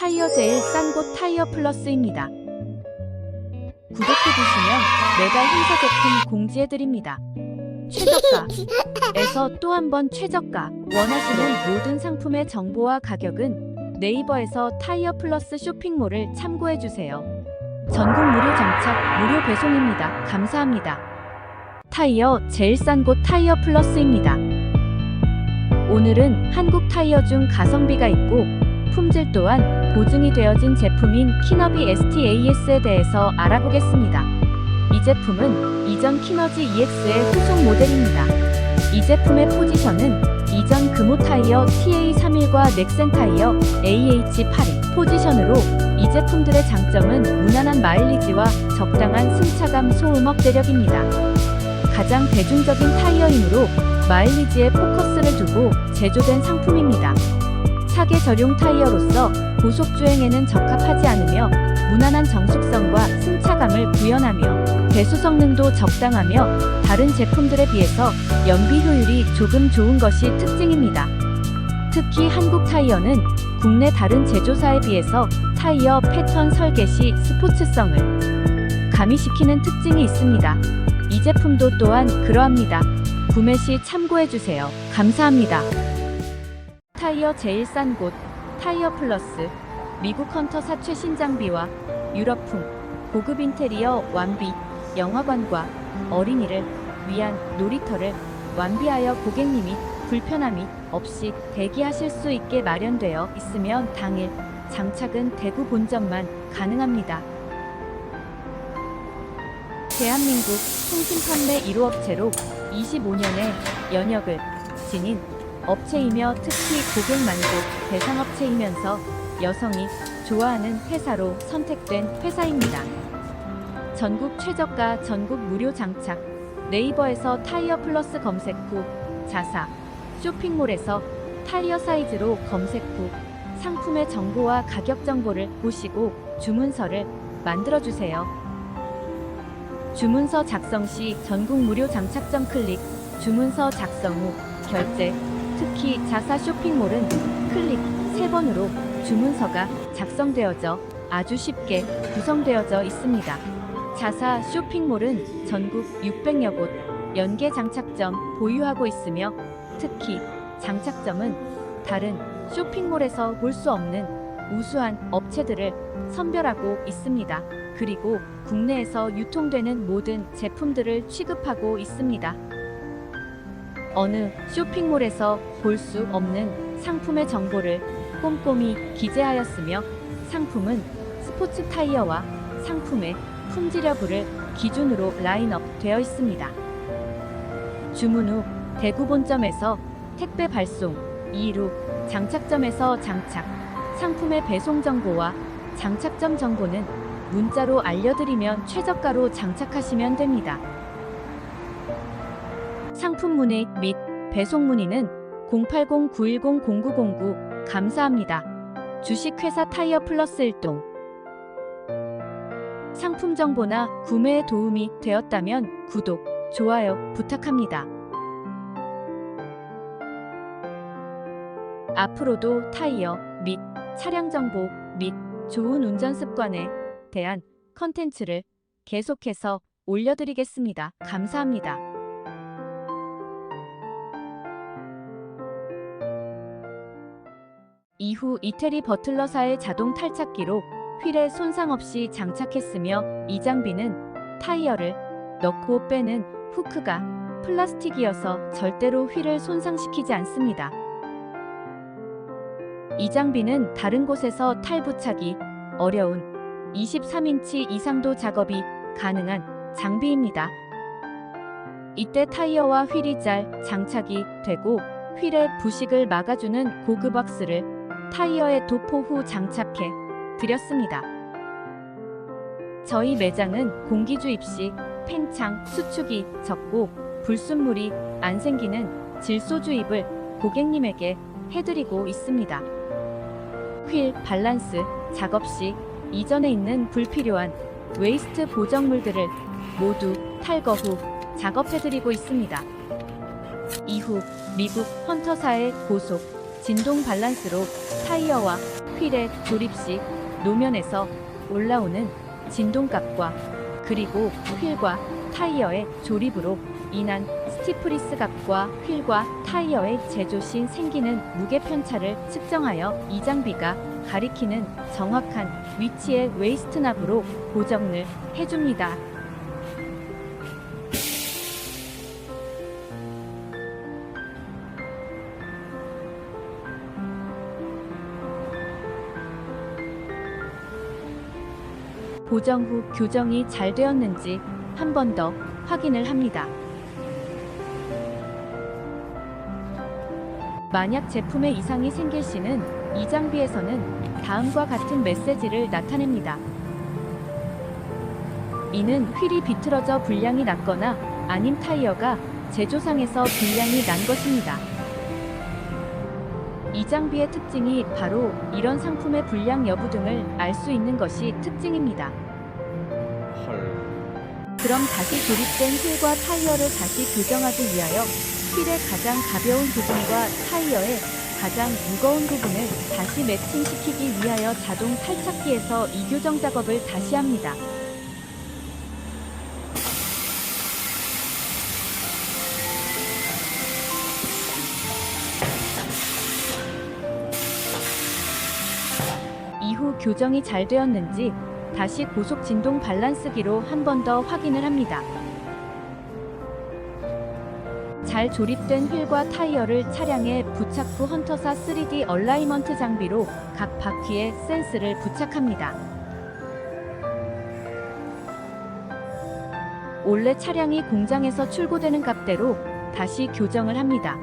타이어 제일 싼 곳 타이어 플러스입니다. 구독해주시면 매달 행사 제품 공지해드립니다. 최저가에서 또 한 번 최저가 원하시는 모든 상품의 정보와 가격은 네이버에서 타이어 플러스 쇼핑몰을 참고해주세요. 전국 무료 정착, 무료 배송입니다. 감사합니다. 타이어 제일 싼 곳 타이어 플러스입니다. 오늘은 한국 타이어 중 가성비가 있고 품질 또한 보증이 되어진 제품인 키너비 STAS에 대해서 알아보겠습니다. 이 제품은 이전 키너지 EX의 후속 모델입니다. 이 제품의 포지션은 이전 금호 타이어 TA31과 넥센 타이어 AH81 포지션으로 이 제품들의 장점은 무난한 마일리지와 적당한 승차감 소음억 대력입니다. 가장 대중적인 타이어이므로 마일리지에 포커스를 두고 제조된 상품입니다. 차계 전용 타이어로서 고속 주행에는 적합하지 않으며 무난한 정숙성과 승차감을 구현하며 배수 성능도 적당하며 다른 제품들에 비해서 연비 효율이 조금 좋은 것이 특징입니다. 특히 한국 타이어는 국내 다른 제조사에 비해서 타이어 패턴 설계 시 스포츠성을 가미시키는 특징이 있습니다. 이 제품도 또한 그러합니다. 구매 시 참고해주세요. 감사합니다. 타이어 제일 싼 곳 타이어 플러스 미국 헌터사 최신 장비와 유럽풍 고급 인테리어 완비 영화관과 어린이를 위한 놀이터를 완비하여 고객님이 불편함이 없이 대기하실 수 있게 마련되어 있으면 당일 장착은 대구 본점만 가능합니다. 대한민국 통신 판매 1호 업체로 25년의 연역을 지닌 업체이며 특히 고객 만족 대상 업체이면서 여성이 좋아하는 회사로 선택된 회사입니다. 전국 최저가 전국 무료 장착 네이버에서 타이어 플러스 검색 후 자사 쇼핑몰에서 타이어 사이즈로 검색 후 상품의 정보와 가격 정보를 보시고 주문서를 만들어 주세요. 주문서 작성 시 전국 무료 장착점 클릭 주문서 작성 후 결제 특히 자사 쇼핑몰은 클릭 3번으로 주문서가 작성되어져 아주 쉽게 구성되어져 있습니다. 자사 쇼핑몰은 전국 600여 곳 연계 장착점 보유하고 있으며 특히 장착점은 다른 쇼핑몰에서 볼 수 없는 우수한 업체들을 선별하고 있습니다. 그리고 국내에서 유통되는 모든 제품들을 취급하고 있습니다. 어느 쇼핑몰에서 볼 수 없는 상품의 정보를 꼼꼼히 기재하였으며 상품은 스포츠 타이어와 상품의 품질 여부를 기준으로 라인업 되어 있습니다. 주문 후 대구 본점에서 택배 발송, 이루 장착점에서 장착, 상품의 배송 정보와 장착점 정보는 문자로 알려드리면 최저가로 장착하시면 됩니다. 상품 문의 및 배송 문의는 080-910-0909 감사합니다. 주식회사 타이어 플러스 1동 상품 정보나 구매에 도움이 되었다면 구독, 좋아요 부탁합니다. 앞으로도 타이어 및 차량 정보 및 좋은 운전 습관에 대한 컨텐츠를 계속해서 올려드리겠습니다. 감사합니다. 이후 이태리 버틀러사의 자동 탈착기로 휠에 손상 없이 장착했으며 이 장비는 타이어를 넣고 빼는 후크가 플라스틱이어서 절대로 휠을 손상시키지 않습니다. 이 장비는 다른 곳에서 탈부착이 어려운 23인치 이상도 작업이 가능한 장비입니다. 이때 타이어와 휠이 잘 장착이 되고 휠의 부식을 막아주는 고급 왁스를 타이어에 도포 후 장착해 드렸습니다. 저희 매장은 공기 주입 시 팽창, 수축이 적고 불순물이 안 생기는 질소 주입을 고객님에게 해드리고 있습니다. 휠 밸런스 작업 시 이전에 있는 불필요한 웨이스트 보정물들을 모두 탈거 후 작업해드리고 있습니다. 이후 미국 헌터사의 고속 진동 밸런스로 타이어와 휠의 조립 시 노면에서 올라오는 진동값과 그리고 휠과 타이어의 조립으로 인한 스티프리스 값과 휠과 타이어의 제조 시 생기는 무게 편차를 측정하여 이 장비가 가리키는 정확한 위치의 웨이스트 납으로 고정을 해줍니다. 고정 후 교정이 잘 되었는지 한 번 더 확인을 합니다. 만약 제품에 이상이 생길 시는 이 장비에서는 다음과 같은 메시지를 나타냅니다. 이는 휠이 비틀어져 불량이 났거나 아님 타이어가 제조상에서 불량이 난 것입니다. 이 장비의 특징이 바로 이런 상품의 불량 여부 등을 알 수 있는 것이 특징입니다. 헐. 그럼 다시 조립된 휠과 타이어를 다시 교정하기 위하여 휠의 가장 가벼운 부분과 타이어의 가장 무거운 부분을 다시 매칭시키기 위하여 자동 탈착기에서 이 교정 작업을 다시 합니다. 교정이 잘 되었는지 다시 고속 진동 밸런스기로 한 번 더 확인을 합니다. 잘 조립된 휠과 타이어를 차량에 부착 후 헌터사 3D 얼라이먼트 장비로 각 바퀴에 센스를 부착합니다. 원래 차량이 공장에서 출고되는 값대로 다시 교정을 합니다.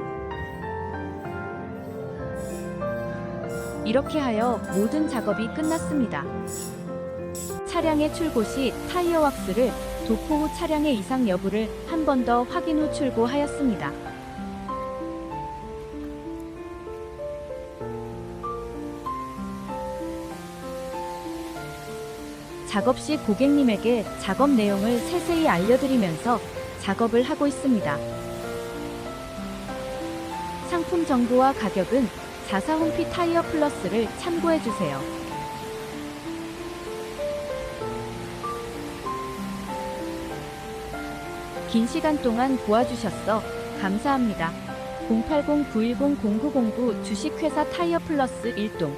이렇게 하여 모든 작업이 끝났습니다. 차량의 출고 시 타이어 왁스를 도포 후 차량의 이상 여부를 한 번 더 확인 후 출고하였습니다. 작업 시 고객님에게 작업 내용을 세세히 알려드리면서 작업을 하고 있습니다. 상품 정보와 가격은 자사 홈피 타이어 플러스를 참고해 주세요. 긴 시간 동안 도와주셨어 감사합니다. 080-910-0909 주식회사 타이어 플러스 일동